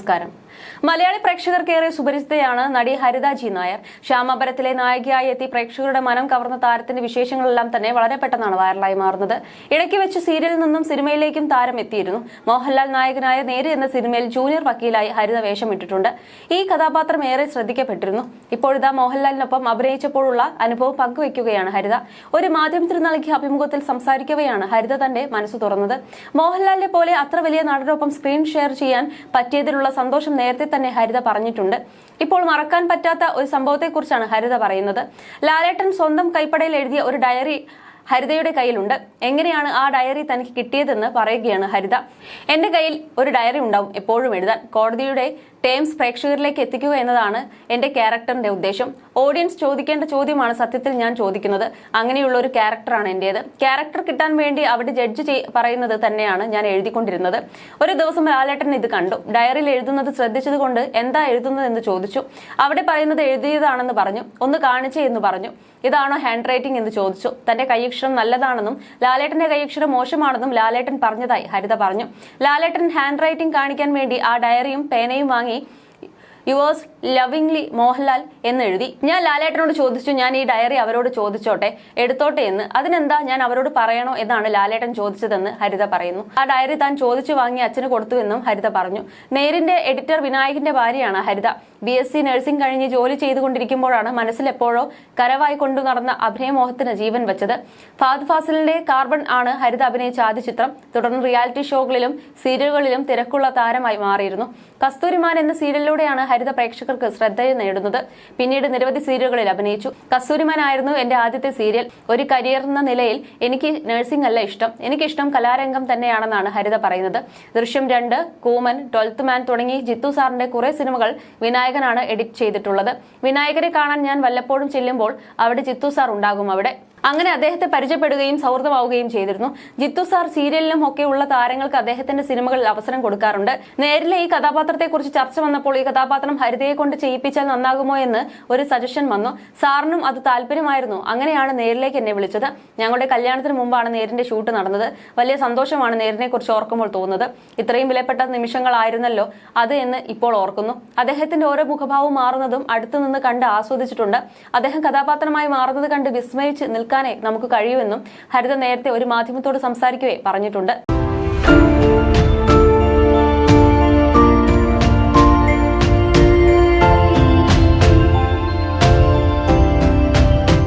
നമസ്കാരം. മലയാളി പ്രേക്ഷകർക്കേറെ സുപരിചിതയാണ് നടി ഹരിത ജി നായർ. ശ്യാമാപരത്തിലെ നായികയായി എത്തി പ്രേക്ഷകരുടെ മനം കവർന്ന താരത്തിന്റെ വിശേഷങ്ങളെല്ലാം തന്നെ വളരെ പെട്ടെന്നാണ് വൈറലായി മാറുന്നത്. ഇടയ്ക്ക് വെച്ച് സീരിയലിൽ നിന്നും സിനിമയിലേക്കും താരം എത്തിയിരുന്നു. മോഹൻലാൽ നായകനായ നേര് എന്ന സിനിമയിൽ ജൂനിയർ വക്കീലായി ഹരിത വേഷമിട്ടിട്ടുണ്ട് ഈ കഥാപാത്രം ഏറെ ശ്രദ്ധിക്കപ്പെട്ടിരുന്നു. ഇപ്പോഴിതാ മോഹൻലാലിനൊപ്പം അഭിനയിച്ചപ്പോഴുള്ള അനുഭവം പങ്കുവയ്ക്കുകയാണ് ഹരിത. ഒരു മാധ്യമത്തിന് നൽകിയ അഭിമുഖത്തിൽ സംസാരിക്കവെയാണ് ഹരിത തന്റെ മനസ്സ് തുറന്നത്. മോഹൻലാലിനെ പോലെ അത്ര വലിയ നടനൊപ്പം സ്ക്രീൻ ഷെയർ ചെയ്യാൻ പറ്റിയതിലുള്ള സന്തോഷം നേരത്തെ തന്നെ ഹരിത പറഞ്ഞിട്ടുണ്ട്. ഇപ്പോൾ മറക്കാൻ പറ്റാത്ത ഒരു സംഭവത്തെക്കുറിച്ചാണ് ഹരിത പറയുന്നത്. ലാലേട്ടൻ സ്വന്തം കൈപ്പടയിൽ എഴുതിയ ഒരു ഡയറി ഹരിതയുടെ കയ്യിലുണ്ട്. എങ്ങനെയാണ് ആ ഡയറി തനിക്ക് കിട്ടിയതെന്ന് പറയുകയാണ് ഹരിത. എന്റെ കയ്യിൽ ഒരു ഡയറി ഉണ്ടാവും എപ്പോഴും എഴുതാൻ. കോടതിയുടെ ടേംസ് പ്രേക്ഷകരിലേക്ക് എത്തിക്കുക എന്നതാണ് എന്റെ ക്യാരക്ടറിന്റെ ഉദ്ദേശം. ഓഡിയൻസ് ചോദിക്കേണ്ട ചോദ്യമാണ് സത്യത്തിൽ ഞാൻ ചോദിക്കുന്നത്. അങ്ങനെയുള്ള ഒരു ക്യാരക്ടറാണ് എന്റേത് ക്യാരക്ടർ കിട്ടാൻ വേണ്ടി അവിടെ ജഡ്ജ് പറയുന്നത് തന്നെയാണ് ഞാൻ എഴുതിക്കൊണ്ടിരുന്നത്. ഒരു ദിവസം ലാലേട്ടൻ ഇത് കണ്ടു. ഡയറിയിൽ എഴുതുന്നത് ശ്രദ്ധിച്ചതുകൊണ്ട് എന്താ എഴുതുന്നത് എന്ന് ചോദിച്ചു. അവിടെ പറയുന്നത് എഴുതിയതാണെന്ന് പറഞ്ഞു. ഒന്ന് കാണിച്ചേ എന്ന് പറഞ്ഞു. ഇതാണോ ഹാൻഡ് റൈറ്റിംഗ് എന്ന് ചോദിച്ചു. തന്റെ കൈയക്ഷരം നല്ലതാണെന്നും ലാലേട്ടന്റെ കൈയക്ഷരം മോശമാണെന്നും ലാലേട്ടൻ പറഞ്ഞതായി ഹരിത പറഞ്ഞു. ലാലേട്ടൻ ഹാൻഡ് റൈറ്റിംഗ് കാണിക്കാൻ വേണ്ടി ആ ഡയറിയും പേനയും വാങ്ങി आहे യുവേഴ്സ് ലവിംഗ്ലി മോഹൻലാൽ എന്ന് എഴുതി. ഞാൻ ലാലേട്ടനോട് ചോദിച്ചു ഞാൻ ഈ ഡയറി അവരോട് ചോദിച്ചോട്ടെ? എടുത്തോട്ടെ എന്ന്. അതിനെന്താ ഞാൻ അവരോട് പറയണോ എന്നാണ് ലാലേട്ടൻ ചോദിച്ചതെന്ന് ഹരിത പറയുന്നു. ആ ഡയറി താൻ ചോദിച്ചു വാങ്ങി അച്ഛന് കൊടുത്തുവെന്നും ഹരിത പറഞ്ഞു. നേരിന്റെ എഡിറ്റർ വിനായകിന്റെ ഭാര്യയാണ് Haritha. B S C nursing കഴിഞ്ഞ് ജോലി ചെയ്തുകൊണ്ടിരിക്കുമ്പോഴാണ് മനസ്സിൽ എപ്പോഴോ കരവായി കൊണ്ടു നടന്ന അഭിനയമോഹത്തിന് ജീവൻ വെച്ചത്. ഫാദ് ഫാസിലിന്റെ കാർബൺ ആണ് ഹരിത അഭിനയിച്ച ആദ്യ ചിത്രം. തുടർന്ന് റിയാലിറ്റി ഷോകളിലും സീരിയലുകളിലും തിരക്കുള്ള താരമായി മാറിയിരുന്നു. കസ്തൂരിമാൻ എന്ന സീരിയലിലൂടെയാണ് ഹരിത പ്രേക്ഷകർക്ക് ശ്രദ്ധ നേടുന്നത്. പിന്നീട് നിരവധി സീരിയലുകളിൽ അഭിനയിച്ചു. കസൂരിമാനായിരുന്നു എന്റെ ആദ്യത്തെ സീരിയൽ. ഒരു കരിയർ എന്ന നിലയിൽ എനിക്ക് നഴ്സിംഗ് അല്ല ഇഷ്ടം. എനിക്കിഷ്ടം കലാരംഗം തന്നെയാണെന്നാണ് ഹരിത പറയുന്നത്. ദൃശ്യം രണ്ട് കൂമൻ ട്വൽത്ത് മാൻ തുടങ്ങി ജിത്തു സാറിന്റെ കുറെ സിനിമകൾ വിനായകനാണ് എഡിറ്റ് ചെയ്തിട്ടുള്ളത്. വിനായകരെ കാണാൻ ഞാൻ വല്ലപ്പോഴും ചെല്ലുമ്പോൾ അവിടെ ജിത്തു സാർ ഉണ്ടാകും അവിടെ. അങ്ങനെ അദ്ദേഹത്തെ പരിചയപ്പെടുകയും സൗഹൃദമാവുകയും ചെയ്തിരുന്നു. ജിത്തു സാർ സീരിയലിലും ഒക്കെ ഉള്ള താരങ്ങൾക്ക് അദ്ദേഹത്തിന്റെ സിനിമകളിൽ അവസരം കൊടുക്കാറുണ്ട്. നേരിലെ ഈ കഥാപാത്രത്തെക്കുറിച്ച് ചർച്ച വന്നപ്പോൾ ഈ കഥാപാത്രം ഹരിതയെ കൊണ്ട് ചെയ്യിപ്പിച്ചാൽ നന്നാകുമോ എന്ന് ഒരു സജഷൻ വന്നു. സാറിനും അത് താല്പര്യമായിരുന്നു. അങ്ങനെയാണ് നേരിലേക്ക് എന്നെ വിളിച്ചത്. ഞങ്ങളുടെ കല്യാണത്തിന് മുമ്പാണ് നേരിന്റെ ഷൂട്ട് നടന്നത്. വലിയ സന്തോഷമാണ് നേരിനെ കുറിച്ച് ഓർക്കുമ്പോൾ തോന്നുന്നത്. ഇത്രയും വിലപ്പെട്ട നിമിഷങ്ങളായിരുന്നല്ലോ അത് എന്ന് ഇപ്പോൾ ഓർക്കുന്നു. അദ്ദേഹത്തിന്റെ ഓരോ മുഖഭാവം മാറുന്നതും അടുത്തുനിന്ന് കണ്ട് ആസ്വദിച്ചിട്ടുണ്ട്. അദ്ദേഹം കഥാപാത്രമായി മാറുന്നത് കണ്ട് വിസ്മയിച്ച് നിൽക്കാനേ നമുക്ക് കഴിയുമെന്നും ഹരിത നേരത്തെ ഒരു മാധ്യമത്തോട് സംസാരിക്കുകയെ പറഞ്ഞിട്ടുണ്ട്.